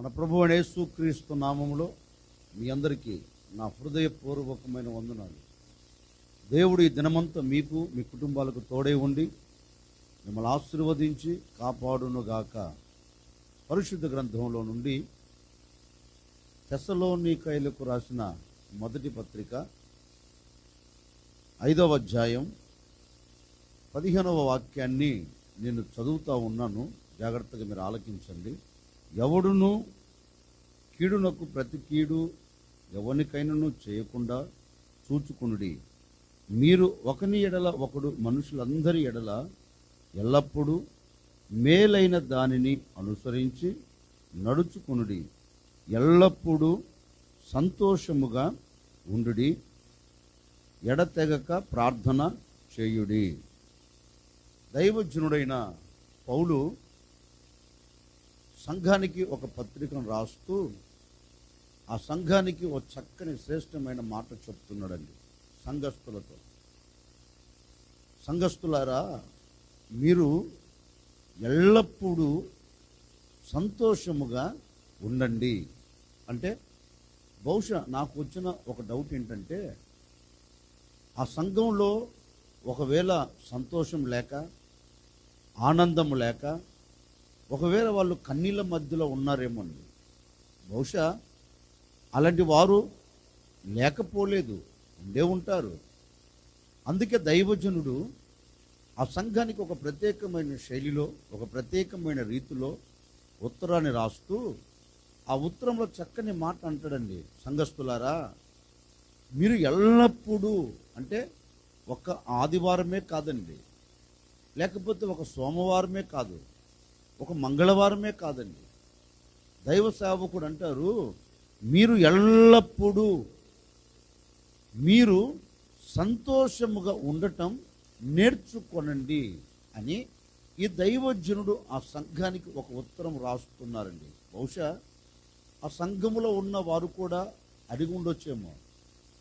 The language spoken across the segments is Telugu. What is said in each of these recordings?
మన ప్రభు యేసు క్రీస్తు నామములో మీ అందరికీ నా హృదయపూర్వకమైన వందనాలు. దేవుడు ఈ దినమంతా మీకు మీ కుటుంబాలకు తోడై ఉండి మిమ్మల్ని ఆశీర్వదించి కాపాడునుగాక. పరిశుద్ధ గ్రంథంలో నుండి తెసలోనికైలకు రాసిన మొదటి పత్రిక ఐదవ అధ్యాయం పదిహేనవ వాక్యాన్ని నేను చదువుతూ ఉన్నాను. జాగ్రత్తగా మీరు ఆలకించండి. ఎవడును కీడునకు ప్రతి కీడు ఎవరికైనాను చేయకుండా చూచుకునుడి. మీరు ఒకని ఎడల ఒకడు మనుషులందరి ఎడల ఎల్లప్పుడూ మేలైన దానిని అనుసరించి నడుచుకునుడి. ఎల్లప్పుడూ సంతోషముగా ఉండుడి. ఎడతెగక ప్రార్థన చేయుడి. దైవజనుడైన పౌలు సంఘానికి ఒక పత్రికను రాస్తూ ఆ సంఘానికి ఒక చక్కని శ్రేష్టమైన మాట చెప్తున్నాడండి సంఘస్థులతో. సంఘస్థులారా మీరు ఎల్లప్పుడూ సంతోషముగా ఉండండి. అంటే బహుశా నాకు వచ్చిన ఒక డౌట్ ఏంటంటే ఆ సంఘంలో ఒకవేళ సంతోషం లేక ఆనందం లేక ఒకవేళ వాళ్ళు కన్నీళ్ళ మధ్యలో ఉన్నారేమో అండి. బహుశా అలాంటి వారు లేకపోలేదు ఉండే ఉంటారు. అందుకే దైవజనుడు ఆ సంఘానికి ఒక ప్రత్యేకమైన శైలిలో ఒక ప్రత్యేకమైన రీతిలో ఉత్తరాన్ని రాస్తూ ఆ ఉత్తరంలో చక్కని మాట అంటాడండి. సంఘస్థులారా మీరు ఎల్లప్పుడూ అంటే ఒక ఆదివారమే కాదండి. లేకపోతే ఒక సోమవారమే కాదు. ఒక మంగళవారమే కాదండి. దైవ సేవకుడు అంటారు మీరు ఎల్లప్పుడూ మీరు సంతోషముగా ఉండటం నేర్చుకొనండి అని ఈ దైవజనుడు ఆ సంఘానికి ఒక ఉత్తరం రాస్తున్నారండి. బహుశా ఆ సంఘములో ఉన్న వారు కూడా అడిగి ఉండొచ్చేమో.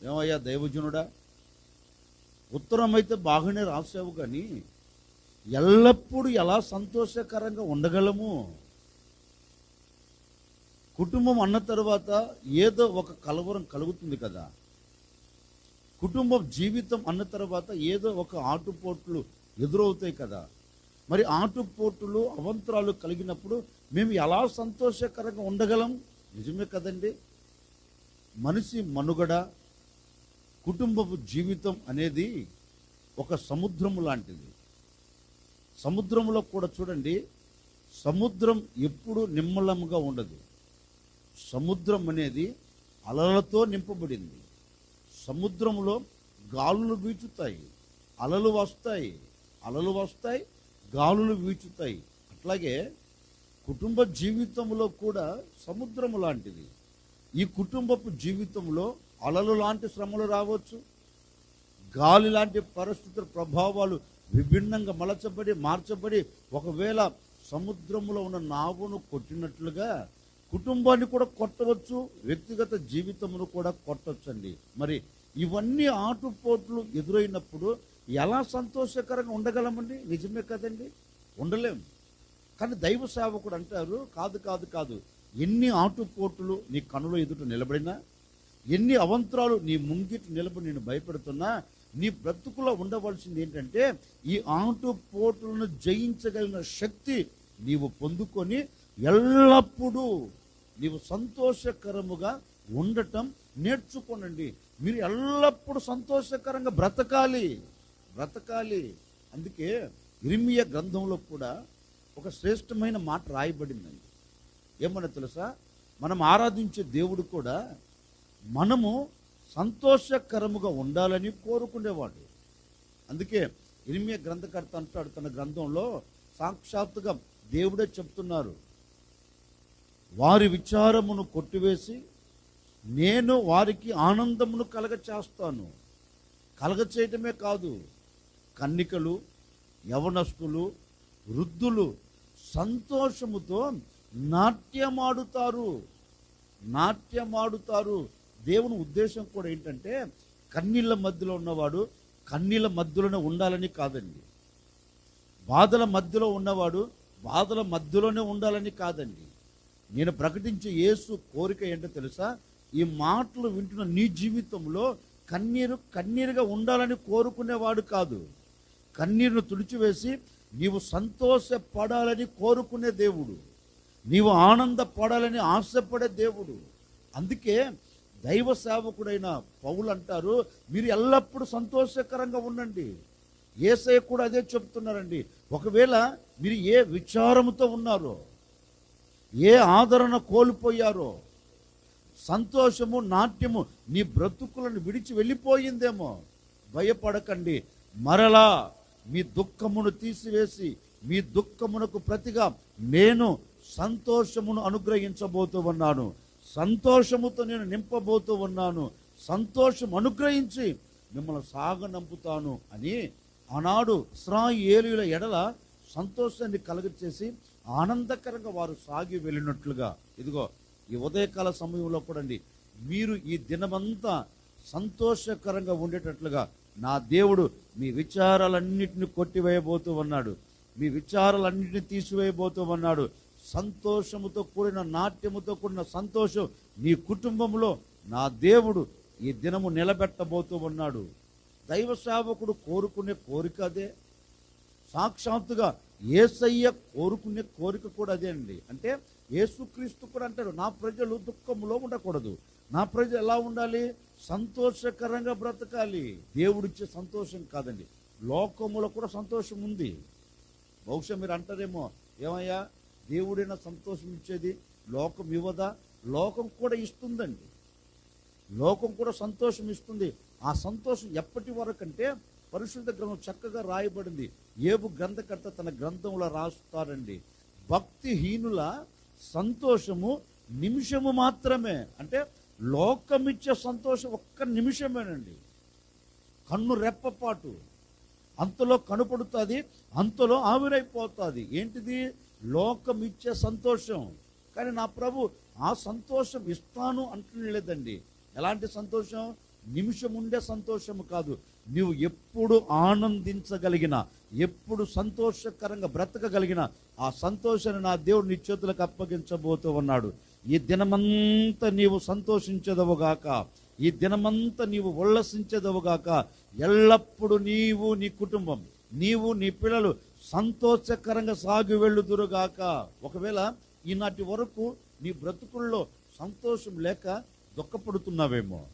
ఏమయ్యా దైవజనుడా? ఉత్తరం అయితే బాగానే రాసావు కానీ ఎల్లప్పుడూ ఎలా సంతోషకరంగా ఉండగలము? కుటుంబం అన్న తర్వాత ఏదో ఒక కలవరం కలుగుతుంది కదా. కుటుంబం జీవితం అన్న తర్వాత ఏదో ఒక ఆటుపోట్లు ఎదురవుతాయి కదా. మరి ఆటుపోట్లు అవంతరాలు కలిగినప్పుడు మేము ఎలా సంతోషకరంగా ఉండగలం? నిజమే కదండి. మనిషి మనుగడ కుటుంబపు జీవితం అనేది ఒక సముద్రము లాంటిది. సముద్రంలో కూడా చూడండి సముద్రం ఎప్పుడు నిమ్మలంగా ఉండదు. సముద్రం అనేది అలలతో నింపబడింది. సముద్రంలో గాలులు వీచుతాయి అలలు వస్తాయి అలలు వస్తాయి గాలులు వీచుతాయి. అట్లాగే కుటుంబ జీవితంలో కూడా సముద్రం లాంటిది. ఈ కుటుంబపు జీవితంలో అలలు లాంటి శ్రమలు రావచ్చు గాలి లాంటి పరిస్థితుల ప్రభావాలు విభిన్నంగా మలచబడి మార్చబడి ఒకవేళ సముద్రంలో ఉన్న నావును కొట్టినట్లుగా కుటుంబాన్ని కూడా కొట్టవచ్చు వ్యక్తిగత జీవితమును కూడా కొట్టవచ్చండి మరి ఇవన్నీ ఆటుపోట్లు ఎదురైనప్పుడు ఎలా సంతోషకరంగా ఉండగలమండి? నిజమే కదండి? ఉండలేము కానీ దైవ సేవకుడు అంటారు కాదు కాదు కాదు. ఎన్ని ఆటుపోట్లు నీ కనులో ఎదుట నిలబడినా ఎన్ని అవంతరాలు నీ ముంగిటి నిలబడి నేను భయపెడుతున్నా నీ బ్రతుకులో ఉండవలసింది ఏంటంటే ఈ ఆంటు పోటులను జయించగలిగిన శక్తి నీవు పొందుకొని ఎల్లప్పుడూ నీవు సంతోషకరముగా ఉండటం నేర్చుకోనండి. మీరు ఎల్లప్పుడూ సంతోషకరంగా బ్రతకాలి. బ్రతకాలి. అందుకే ఇరిమియ గ్రంథంలో కూడా ఒక శ్రేష్టమైన మాట రాయబడిందండి. ఏమన్నా తెలుసా? మనం ఆరాధించే దేవుడు కూడా మనము సంతోషకరముగా ఉండాలని కోరుకునేవాడు. అందుకే ఇనిమియ గ్రంథకర్త అంటాడు తన గ్రంథంలో సాక్షాత్తుగా దేవుడే చెప్తున్నారు. వారి విచారమును కొట్టివేసి నేను వారికి ఆనందమును కలగ చేస్తాను కలగ చేయటమే కాదు కన్నికలు యవనస్తులు వృద్ధులు సంతోషముతో నాట్యమాడుతారు. నాట్యమాడుతారు. దేవుని ఉద్దేశం కూడా ఏంటంటే కన్నీళ్ళ మధ్యలో ఉన్నవాడు కన్నీళ్ళ మధ్యలోనే ఉండాలని కాదండి. బాధల మధ్యలో ఉన్నవాడు బాధల మధ్యలోనే ఉండాలని కాదండి. నేను ప్రకటించే యేసు కోరిక ఏంటో తెలుసా? ఈ మాటలు వింటున్న నీ జీవితంలో కన్నీరు కన్నీరుగా ఉండాలని కోరుకునేవాడు కాదు. కన్నీరును తుడిచివేసి నీవు సంతోషపడాలని కోరుకునే దేవుడు. నీవు ఆనందపడాలని ఆశపడే దేవుడు. అందుకే దైవ సేవకుడైన పౌలు అంటారు మీరు ఎల్లప్పుడూ సంతోషకరంగా ఉండండి. ఏసఐ కూడా అదే చెప్తున్నారండి. ఒకవేళ మీరు ఏ విచారముతో ఉన్నారో ఏ ఆదరణ కోల్పోయారో సంతోషము నాట్యము నీ బ్రతుకులను విడిచి వెళ్ళిపోయిందేమో భయపడకండి. మరలా మీ దుఃఖమును తీసివేసి మీ దుఃఖమునకు ప్రతిగా నేను సంతోషమును అనుగ్రహించబోతూ ఉన్నాను. సంతోషముతో నేను నింపబోతూ ఉన్నాను. సంతోషం అనుగ్రహించి మిమ్మల్ని సాగనంపుతాను అని ఆనాడు ఇస్రాయేలుల ఎడల సంతోషాన్ని కలుగచేసి ఆనందకరంగా వారు సాగి వెళ్ళినట్లుగా. ఇదిగో ఈ ఉదయకాల సమయంలో కూడా అండి మీరు ఈ దినమంతా సంతోషకరంగా ఉండేటట్లుగా నా దేవుడు మీ విచారాలన్నిటిని కొట్టివేయబోతూ ఉన్నాడు. మీ విచారాలన్నింటినీ తీసివేయబోతూ ఉన్నాడు. సంతోషముతో కూడిన నాట్యముతో కూడిన సంతోషం నీ కుటుంబంలో నా దేవుడు ఈ దినము నిలబెట్టబోతూ ఉన్నాడు. దైవ సేవకుడు కోరుకునే కోరిక అదే. సాక్షాత్తుగా ఏసయ్య కోరుకునే కోరిక కూడా అదే అండి. అంటే యేసుక్రీస్తు కూడా అంటారు నా ప్రజలు దుఃఖంలో ఉండకూడదు. నా ప్రజలు ఎలా ఉండాలి? సంతోషకరంగా బ్రతకాలి. దేవుడిచ్చే సంతోషం కాదండి. లోకములో కూడా సంతోషం ఉంది బహుశా మీరు అంటారేమో ఏమయ్యా? దేవుడైనా సంతోషం ఇచ్చేది లోకం ఇవ్వదా? లోకం కూడా ఇస్తుందండి. లోకం కూడా సంతోషం ఇస్తుంది. ఆ సంతోషం ఎప్పటి వరకు అంటే పరిశుద్ధ గ్రంథం చక్కగా రాయబడింది. ఏబు గ్రంథకర్త తన గ్రంథంలో రాస్తారండి భక్తిహీనుల సంతోషము నిమిషము మాత్రమే. అంటే లోకమిచ్చే సంతోషం ఒక్క నిమిషమేనండి. కన్ను రెప్పపాటు. అంతలో కనపడుతుంది అంతలో ఆవిరైపోతుంది. ఏంటిది? లోకం ఇచ్చే సంతోషం. కానీ నా ప్రభు ఆ సంతోషం ఇస్తాను అంటలేదండి ఎలాంటి సంతోషం? నిమిషం ఉండే సంతోషం కాదు. నువ్వు ఎప్పుడు ఆనందించగలిగిన ఎప్పుడు సంతోషకరంగా బ్రతకగలిగిన ఆ సంతోషాన్ని నా దేవుడు నీ చేతులకు అప్పగించబోతూ ఉన్నాడు. ఈ దినమంతా నీవు సంతోషించదవుగాక ఈ దినమంతా నీవు ఉల్లసించదవుగాక ఎల్లప్పుడు నీవు నీ కుటుంబం నీవు నీ పిల్లలు సంతోషకరంగా సాగి వెళ్ళుదురుగాక. ఒకవేళ ఈనాటి వరకు నీ బ్రతుకుల్లో సంతోషం లేక దుఃఖపడుతున్నావేమో.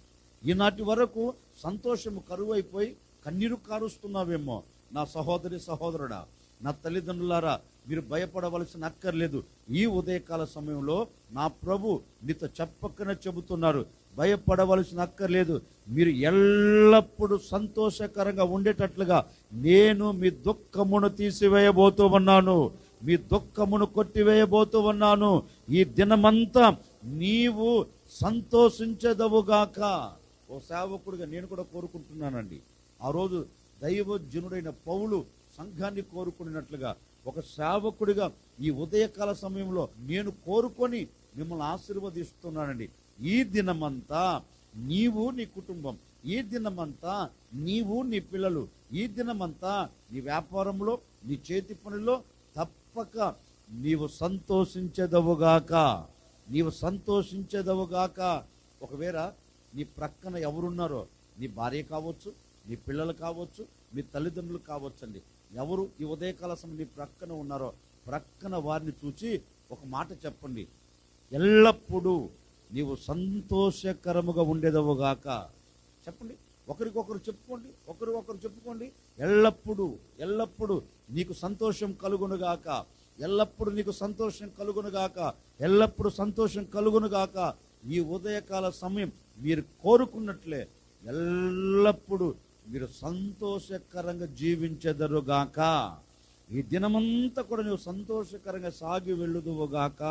ఈనాటి వరకు సంతోషం కరువైపోయి కన్నీరు కారుస్తున్నావేమో. నా సహోదరి సహోదరుడా నా తల్లిదండ్రులారా మీరు భయపడవలసిన అక్కర్లేదు. ఈ ఉదయకాల సమయంలో నా ప్రభు నీతో చెప్పకనే చెబుతున్నారు. భయపడవలసిన అక్కర్లేదు మీరు ఎల్లప్పుడూ సంతోషకరంగా ఉండేటట్లుగా నేను మీ దుఃఖమును తీసివేయబోతూ ఉన్నాను. మీ దుఃఖమును కొట్టివేయబోతూ ఉన్నాను. ఈ దినమంతా నీవు సంతోషించదవుగాక ఓ సేవకుడిగా నేను కూడా కోరుకుంటున్నానండి. ఆ రోజు దైవజనుడైన పౌలు సంఘాన్ని కోరుకున్నట్లుగా ఒక సేవకుడిగా ఈ ఉదయకాల సమయంలో నేను కోరుకొని మిమ్మల్ని ఆశీర్వదిస్తున్నానండి. ఈ దినమంతా నీవు నీ కుటుంబం ఈ దినమంతా నీవు నీ పిల్లలు ఈ దినమంతా నీ వ్యాపారంలో నీ చేతి పనిలో తప్పక నీవు సంతోషించదవుగాక. నీవు సంతోషించదవుగాక. ఒకవేళ నీ ప్రక్కన ఎవరున్నారో నీ భార్య కావచ్చు నీ పిల్లలు కావచ్చు మీ తల్లిదండ్రులు కావచ్చండి. ఎవరు ఈ ఉదయకాల సమయం నీ ప్రక్కన ఉన్నారో ప్రక్కన వారిని చూచి ఒక మాట చెప్పండి. ఎల్లప్పుడూ నీవు సంతోషకరముగా ఉండేదవుగాక చెప్పండి. ఒకరికొకరు చెప్పుకోండి. ఒకరికొకరు చెప్పుకోండి. ఎల్లప్పుడూ ఎల్లప్పుడూ నీకు సంతోషం కలుగునుగాక ఎల్లప్పుడూ నీకు సంతోషం కలుగునుగాక ఎల్లప్పుడూ సంతోషం కలుగునుగాక ఈ ఉదయకాల సమయం మీరు కోరుకున్నట్లే ఎల్లప్పుడూ మీరు సంతోషకరంగా జీవించెదరుగాక ఈ దినమంతా కూడా నువ్వు సంతోషకరంగా సాగి వెళ్ళుదువుగాక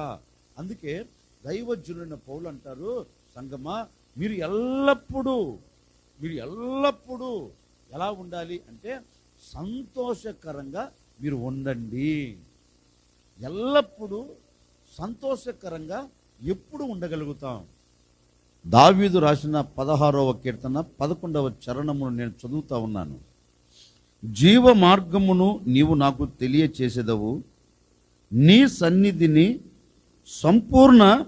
అందుకే దైవజ్ఞులైన పౌలు అంటారు సంగమా మీరు ఎల్లప్పుడూ మీరు ఎల్లప్పుడూ ఎలా ఉండాలి అంటే సంతోషకరంగా మీరు ఉండండి. ఎల్లప్పుడూ సంతోషకరంగా ఎప్పుడు ఉండగలుగుతాం? దావీదు రాసిన పదహారవ కీర్తన పదకొండవ చరణమును నేను చదువుతా ఉన్నాను. జీవ మార్గమును నీవు నాకు తెలియచేసేదవు. నీ సన్నిధిని సంపూర్ణ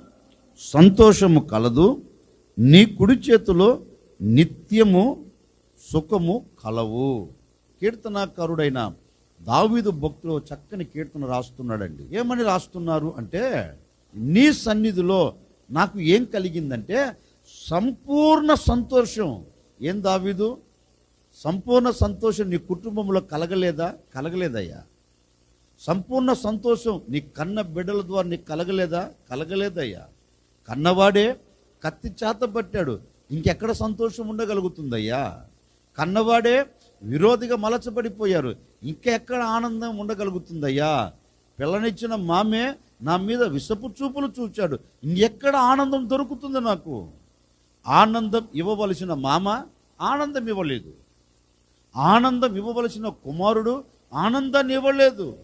సంతోషము కలదు నీ కుడి చేతిలో నిత్యము సుఖము కలవు. కీర్తనాకారుడైన దావీదు భక్తులు చక్కని కీర్తన రాస్తున్నాడండి. ఏమని రాస్తున్నారు అంటే నీ సన్నిధిలో నాకు ఏం కలిగిందంటే సంపూర్ణ సంతోషం. ఏం దావీదు? సంపూర్ణ సంతోషం నీ కుటుంబంలో కలగలేదా? కలగలేదయ్యా. సంపూర్ణ సంతోషం నీ కన్న బిడ్డల ద్వారా నీకు కలగలేదా? కలగలేదయ్యా. కన్నవాడే కత్తి చేత పట్టాడు. ఇంకెక్కడ సంతోషం ఉండగలుగుతుందయ్యా? కన్నవాడే విరోధిగా మలచబడిపోయారు. ఇంకెక్కడ ఆనందం ఉండగలుగుతుందయ్యా? పిల్లనిచ్చిన మామే నా మీద విషపు చూపులు చూచాడు. ఇంకెక్కడ ఆనందం దొరుకుతుంది నాకు? ఆనందం ఇవ్వవలసిన మామ ఆనందం ఇవ్వలేదు. ఆనందం ఇవ్వవలసిన కుమారుడు ఆనందాన్ని ఇవ్వలేదు.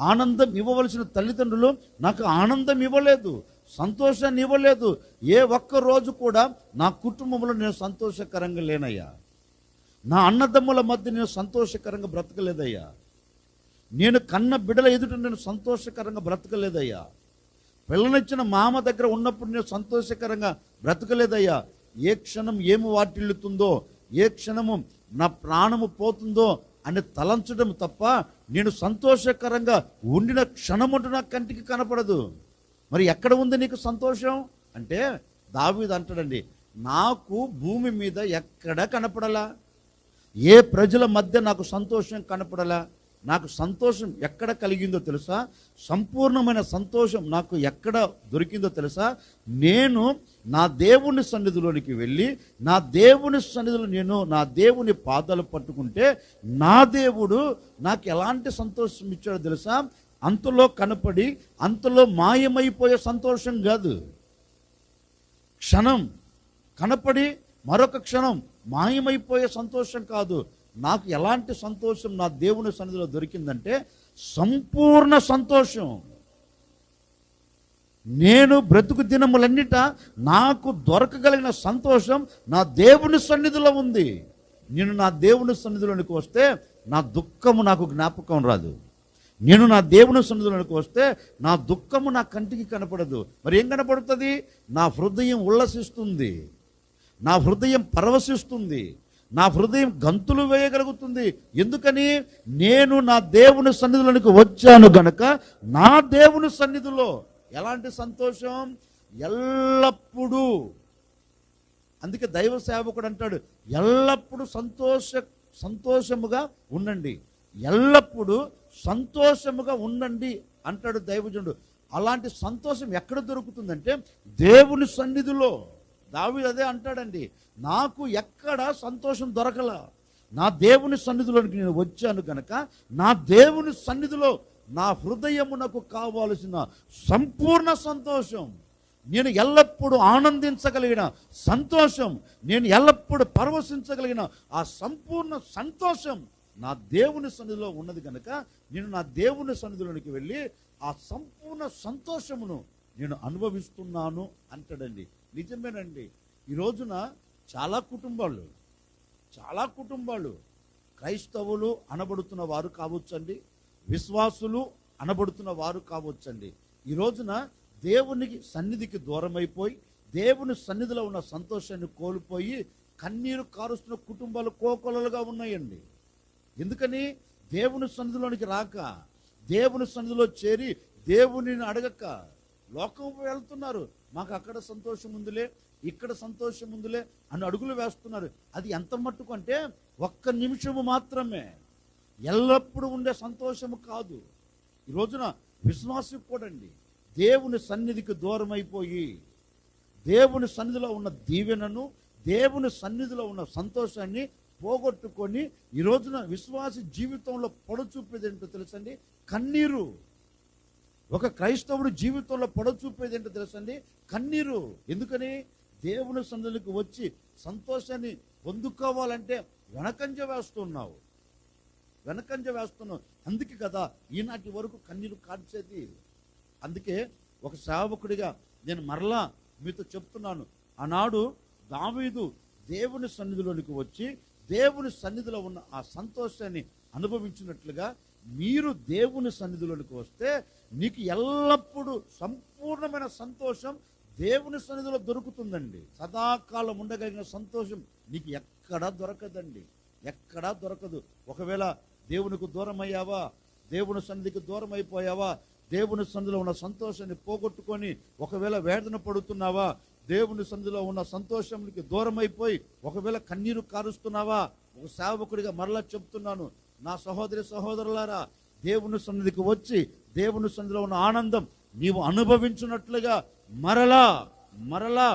ఆనందం ఇవ్వవలసిన తల్లిదండ్రులు నాకు ఆనందం ఇవ్వలేదు. సంతోషాన్ని ఇవ్వలేదు. ఏ ఒక్క రోజు కూడా నా కుటుంబంలో నేను సంతోషకరంగా లేనయ్యా. నా అన్నదమ్ముల మధ్య నేను సంతోషకరంగా బ్రతకలేదయ్యా. నేను కన్న బిడల ఎదుట నేను సంతోషకరంగా బ్రతకలేదయ్యా. పిల్లనిచ్చిన మామ దగ్గర ఉన్నప్పుడు నేను సంతోషకరంగా బ్రతకలేదయ్యా. ఏ క్షణం ఏమి వాటిల్లుతుందో ఏ క్షణము నా ప్రాణము పోతుందో అని తలంచడం తప్ప నేను సంతోషకరంగా ఉండిన క్షణముంటు నా కంటికి కనపడదు. మరి ఎక్కడ ఉంది నీకు సంతోషం? అంటే దావీదు అంటాడండి నాకు భూమి మీద ఎక్కడ కనపడలా? ఏ ప్రజల మధ్య నాకు సంతోషం కనపడలా? నాకు సంతోషం ఎక్కడ కలిగిందో తెలుసా? సంపూర్ణమైన సంతోషం నాకు ఎక్కడ దొరికిందో తెలుసా? నేను నా దేవుని సన్నిధిలోనికి వెళ్ళి నా దేవుని సన్నిధిలో నేను నా దేవుని పాదాలు పట్టుకుంటే నా దేవుడు నాకు ఎలాంటి సంతోషం ఇచ్చాడో తెలుసా? అంతలో కనపడి అంతలో మాయమైపోయే సంతోషం కాదు. క్షణం కనపడి మరొక క్షణం మాయమైపోయే సంతోషం కాదు. నాకు ఎలాంటి సంతోషం నా దేవుని సన్నిధిలో దొరికిందంటే సంపూర్ణ సంతోషం. నేను బ్రతుకు దినములన్నిట నాకు దొరకగలిగిన సంతోషం నా దేవుని సన్నిధిలో ఉంది. నేను నా దేవుని సన్నిధిలోనికి వస్తే నా దుఃఖము నాకు జ్ఞాపకం రాదు. నేను నా దేవుని సన్నిధులకు వస్తే నా దుఃఖము నా కంటికి కనపడదు. మరి ఏం కనపడుతుంది? నా హృదయం ఉల్లసిస్తుంది. నా హృదయం పరవశిస్తుంది. నా హృదయం గంతులు వేయగలుగుతుంది. ఎందుకని? నేను నా దేవుని సన్నిధులకు వచ్చాను గనక నా దేవుని సన్నిధిలో ఎలాంటి సంతోషం? ఎల్లప్పుడూ. అందుకే దైవ సేవకుడు అంటాడు ఎల్లప్పుడూ సంతోష సంతోషముగా ఉండండి. ఎల్లప్పుడూ సంతోషముగా ఉండండి అంటాడు దైవజనుడు. అలాంటి సంతోషం ఎక్కడ దొరుకుతుందంటే దేవుని సన్నిధిలో. దావి అదే అంటాడండి నాకు ఎక్కడ సంతోషం దొరకల. నా దేవుని సన్నిధిలోనికి నేను వచ్చాను కనుక నా దేవుని సన్నిధిలో నా హృదయమునకు కావాల్సిన సంపూర్ణ సంతోషం నేను ఎల్లప్పుడూ ఆనందించగలిగిన సంతోషం నేను ఎల్లప్పుడూ పరవశించగలిగిన ఆ సంపూర్ణ సంతోషం నా దేవుని సన్నిధిలో ఉన్నది కనుక నేను నా దేవుని సన్నిధిలోనికి వెళ్ళి ఆ సంపూర్ణ సంతోషమును నేను అనుభవిస్తున్నాను అంటాడండి. నిజమేనండి. ఈ రోజున చాలా కుటుంబాలు చాలా కుటుంబాలు క్రైస్తవులు అనబడుతున్న వారు కావచ్చండి. విశ్వాసులు అనబడుతున్న వారు కావచ్చండి. ఈ రోజున దేవునికి సన్నిధికి దూరమైపోయి దేవుని సన్నిధిలో ఉన్న సంతోషాన్ని కోల్పోయి కన్నీరు కారుస్తున్న కుటుంబాలు కోకొలలుగా ఉన్నాయండి. ఎందుకని? దేవుని సన్నిధిలోనికి రాక దేవుని సన్నిధిలో చేరి దేవునిని అడగక. లోకం వెళ్తున్నారు. మాకు అక్కడ సంతోషం ఉందిలే ఇక్కడ సంతోషం ఉందిలే అని అడుగులు వేస్తున్నారు. అది ఎంత మట్టుకు అంటే ఒక్క నిమిషము మాత్రమే. ఎల్లప్పుడూ ఉండే సంతోషము కాదు. ఈ రోజున విశ్వాసం కూడా అండి దేవుని సన్నిధికి దూరం అయిపోయి దేవుని సన్నిధిలో ఉన్న దీవెనను దేవుని సన్నిధిలో ఉన్న సంతోషాన్ని పోగొట్టుకొని ఈ రోజున విశ్వాసి జీవితంలో పొడచూపేది ఏంటో తెలుసండి? కన్నీరు. ఒక క్రైస్తవుడు జీవితంలో పొడచూపేది ఏంటో తెలుసండి? కన్నీరు. ఎందుకని? దేవుని సందులకు వచ్చి సంతోషాన్ని పొందుకోవాలంటే వెనకంజ వేస్తున్నావు. వెనకంజ వేస్తున్నావు. అందుకే కదా ఈనాటి వరకు కన్నీరు కాల్చేది. అందుకే ఒక సేవకుడిగా నేను మరలా మీతో చెప్తున్నాను. ఆనాడు దావీదు దేవుని సన్నిధిలోనికి వచ్చి దేవుని సన్నిధిలో ఉన్న ఆ సంతోషాన్ని అనుభవించినట్లుగా మీరు దేవుని సన్నిధిలోనికి వస్తే నీకు ఎల్లప్పుడూ సంపూర్ణమైన సంతోషం దేవుని సన్నిధిలో దొరుకుతుందండి. సదాకాలం ఉండగలిగిన సంతోషం నీకు ఎక్కడా దొరకదండి. ఎక్కడా దొరకదు. ఒకవేళ దేవునికి దూరం అయ్యావా దేవుని సన్నిధికి దూరం అయిపోయావా దేవుని సన్నిధిలో ఉన్న సంతోషాన్ని పోగొట్టుకొని ఒకవేళ వేదన పడుతున్నావా దేవుని సన్నిధిలో ఉన్న సంతోషంకి దూరం అయిపోయి ఒకవేళ కన్నీరు కారుస్తున్నావా? ఒక సేవకుడిగా మరలా చెప్తున్నాను. నా సహోదరి సహోదరులారా దేవుని సన్నిధికి వచ్చి దేవుని సన్నిధిలో ఉన్న ఆనందం నీవు అనుభవించినట్లుగా మరలా మరలా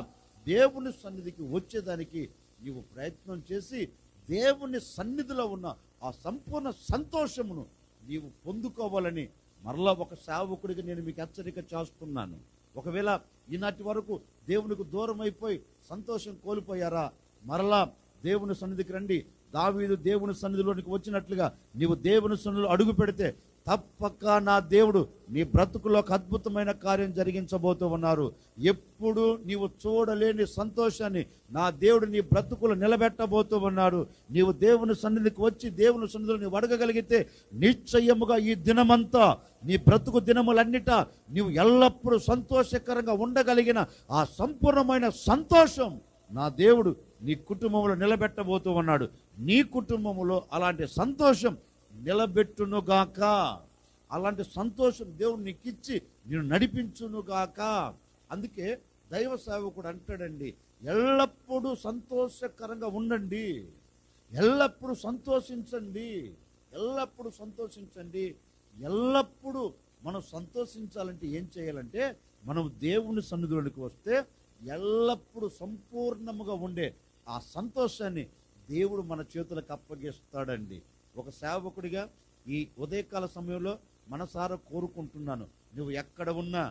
దేవుని సన్నిధికి వచ్చేదానికి నీవు ప్రయత్నం చేసి దేవుని సన్నిధిలో ఉన్న ఆ సంపూర్ణ సంతోషమును నీవు పొందుకోవాలని మరలా ఒక సేవకుడిగా నేను మీకు హెచ్చరిక చేస్తున్నాను. ఒకవేళ ఈనాటి వరకు దేవునికి దూరం అయిపోయి సంతోషం కోల్పోయారా? మరలా దేవుని సన్నిధికి రండి. దావీదు దేవుని సన్నిధిలోనికి వచ్చినట్లుగా నీవు దేవుని సన్నిధిలో అడుగు పెడితే తప్పక నా దేవుడు నీ బ్రతుకులో ఒక అద్భుతమైన కార్యం జరిగించబోతూ ఉన్నారు. ఎప్పుడు నీవు చూడలేని సంతోషాన్ని నా దేవుడు నీ బ్రతుకులు నిలబెట్టబోతూ ఉన్నాడు. నీవు దేవుని సన్నిధికి వచ్చి దేవుని సన్నిధిలో నీవు అడగగలిగితే నిశ్చయముగా ఈ దినమంతా నీ బ్రతుకు దినములన్నిట నీవు ఎల్లప్పుడూ సంతోషకరంగా ఉండగలిగిన ఆ సంపూర్ణమైన సంతోషం నా దేవుడు నీ కుటుంబంలో నిలబెట్టబోతూ ఉన్నాడు. నీ కుటుంబంలో అలాంటి సంతోషం నిలబెట్టునుగాక. అలాంటి సంతోషం దేవుడు నీకు ఇచ్చి నేను నడిపించునుగాక. అందుకే దైవ సేవకుడు అంటాడండి ఎల్లప్పుడూ సంతోషకరంగా ఉండండి. ఎల్లప్పుడూ సంతోషించండి. ఎల్లప్పుడూ సంతోషించండి. ఎల్లప్పుడూ మనం సంతోషించాలంటే ఏం చేయాలంటే మనం దేవుని సన్నిధిలోనికి వస్తే ఎల్లప్పుడూ సంపూర్ణముగా ఉండే ఆ సంతోషాన్ని దేవుడు మన చేతులకు అప్పగిస్తాడండి. ఒక సేవకుడిగా ఈ ఉదయకాల సమయంలో మనసారా కోరుకుంటున్నాను. నువ్వు ఎక్కడ ఉన్నా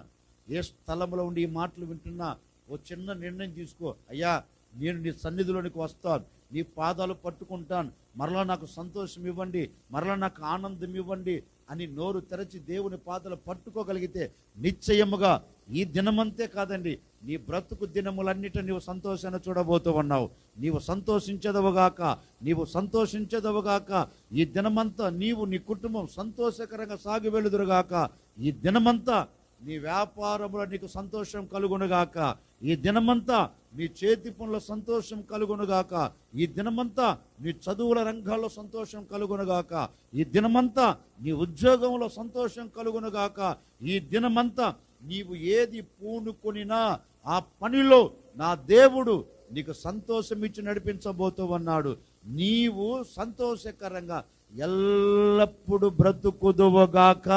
ఏ స్థలంలో ఉండి ఈ మాటలు వింటున్నా ఓ చిన్న నిర్ణయం తీసుకో. అయ్యా నేను నీ సన్నిధిలోనికి వస్తాను. నీ పాదాలు పట్టుకుంటాను. మరలా నాకు సంతోషం ఇవ్వండి. మరలా నాకు ఆనందం ఇవ్వండి అని నోరు తెరచి దేవుని పాదాలు పట్టుకోగలిగితే నిశ్చయముగా ఈ దినమంతే కాదండి. నీ బ్రతుకు దినములన్నిట నీవు సంతోషాన్ని చూడబోతూ ఉన్నావు. నీవు సంతోషించదవుగాక నీవు సంతోషించదవుగాక ఈ దినమంతా నీవు నీ కుటుంబం సంతోషకరంగా సాగి వెళుదురుగాక ఈ దినమంతా నీ వ్యాపారంలో నీకు సంతోషం కలుగునుగాక. ఈ దినమంతా నీ చేతి పనుల సంతోషం కలుగునుగాక. ఈ దినమంతా నీ చదువుల రంగాల్లో సంతోషం కలుగునుగాక. ఈ దినమంతా నీ ఉద్యోగంలో సంతోషం కలుగునుగాక. ఈ దినమంతా నీవు ఏది పూనుకొనినా ఆ పనిలో నా దేవుడు నీకు సంతోషం ఇచ్చి నడిపించబోతూ ఉన్నాడు నీవు సంతోషకరంగా ఎల్లప్పుడూ బ్రతుకుదువుగాక.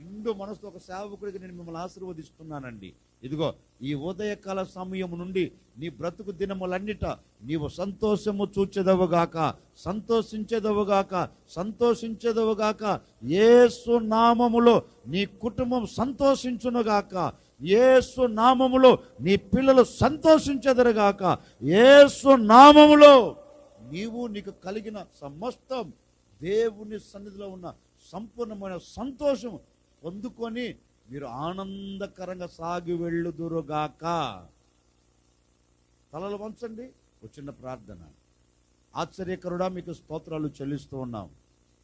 నిండు మనసుతో ఒక సేవకుడికి నేను మిమ్మల్ని ఆశీర్వదిస్తున్నానండి. ఇదిగో ఈ ఉదయకాల సమయం నుండి నీ బ్రతుకు దినములన్నిట నీవు సంతోషము చూచెదవుగాక సంతోషించెదవుగాక సంతోషించెదవుగాక ఏసు నామములో నీ కుటుంబం సంతోషించునుగాక ఏసు నామములో నీ పిల్లలు సంతోషించెదరుగాక ఏసు నామములో నీవు నీకు కలిగిన సమస్తం దేవుని సన్నిధిలో ఉన్న సంపూర్ణమైన సంతోషం పొందుకొని మీరు ఆనందకరంగా సాగి వెళ్ళుదురుగాక. తలలు వంచండి ఒక చిన్న ప్రార్థన. ఆశ్చర్యకరుడా మీకు స్తోత్రాలు చెల్లిస్తూ ఉన్నాం.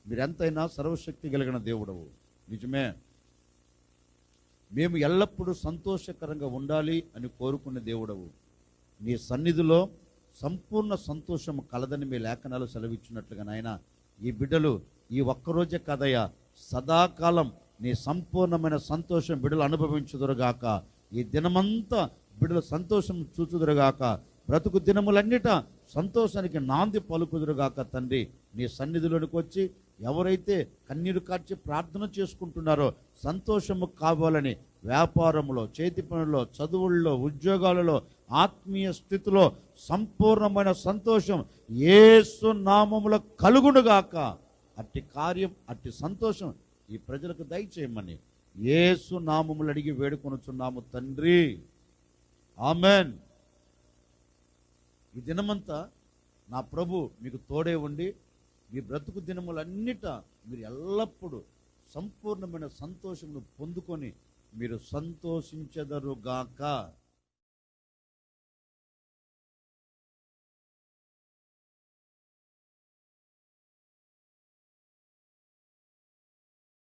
మీరెంతైనా సర్వశక్తి కలిగిన దేవుడవు. నిజమే. మేము ఎల్లప్పుడూ సంతోషకరంగా ఉండాలి అని కోరుకునే దేవుడవు. నీ సన్నిధిలో సంపూర్ణ సంతోషం కలదని మీ లేఖనాలు సెలవిచ్చినట్లుగా నాయన ఈ బిడ్డలు ఈ ఒక్కరోజే కదయ్యా సదాకాలం నీ సంపూర్ణమైన సంతోషం బిడలు అనుభవించుదురుగాక. ఈ దినమంతా బిడ్డలు సంతోషం చూచుదురుగాక. బ్రతుకు దినములన్నిట సంతోషానికి నాంది పలుకుదురుగాక తండ్రి. నీ సన్నిధిలోనికి వచ్చి ఎవరైతే కన్నీరు కార్చి ప్రార్థన చేసుకుంటున్నారో సంతోషము కావాలని వ్యాపారంలో చేతి పనుల్లో చదువుల్లో ఉద్యోగాలలో ఆత్మీయ స్థితిలో సంపూర్ణమైన సంతోషం ఏసు నామములో కలుగునుగాక. అట్టి కార్యం అట్టి సంతోషం ఈ ప్రజలకు దయచేయమని ఏసు నామములు అడిగి వేడుకొనుచున్నాము తండ్రి. ఆమెన్. ఈ దినమంతా నా ప్రభు మీకు తోడే ఉండి మీ బ్రతుకు దినములన్నిట మీరు ఎల్లప్పుడూ సంపూర్ణమైన సంతోషమును పొందుకొని మీరు సంతోషించెదరుగాక.